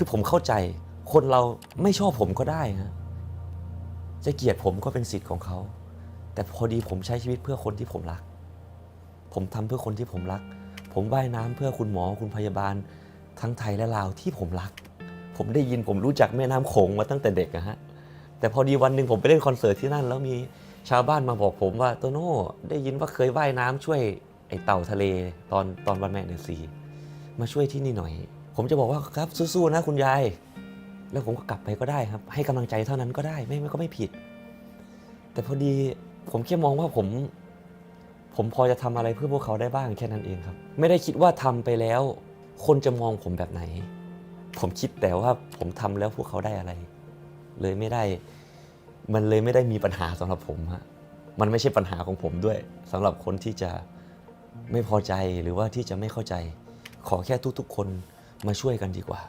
คือผมเข้าใจ คนเราไม่ชอบผมก็ได้ฮะจะเกลียดผมก็เป็นสิทธิ์ของเขา แต่พอดีผมใช้ชีวิตเพื่อคนที่ผมรัก ผมทำเพื่อคนที่ผมรัก ผมว่ายน้ำเพื่อคุณหมอคุณพยาบาล ทั้งไทยและลาวที่ผมรัก ผมได้ยินผมรู้จักแม่น้ำโขงมาตั้งแต่เด็กอะฮะแต่พอดีวันหนึ่งผมไปเล่นคอนเสิร์ตที่นั่น แล้วมีชาวบ้านมาบอกผมว่าโตโน่ได้ยินว่าเคยว่ายน้ำช่วยไอเต่าทะเลตอนตอนวันแม่เดือนสีมาช่วยที่นี่หน่อย ผมจะบอกว่าครับสู้ๆนะคุณยาย แล้วผมก็กลับไปก็ได้ครับ ให้กำลังใจเท่านั้นก็ได้ไม่ไม่ก็ไม่ผิด แต่พอดีผมแค่มองว่าผม ผมพอจะทำอะไรเพื่อพวกเขาได้บ้างแค่นั้นเองครับ ไม่ได้คิดว่าทำไปแล้ว คนจะมองผมแบบไหน ผมคิดแต่ว่าผมทำแล้วพวกเขาได้อะไร เลยไม่ได้ มันเลยไม่ได้มีปัญหาสำหรับผมฮะมันไม่ใช่ปัญหาของผมด้วยสำหรับคนที่จะไม่พอใจหรือว่าที่จะไม่เข้าใจ ขอแค่ทุกๆ คน มาช่วยกันดีกว่า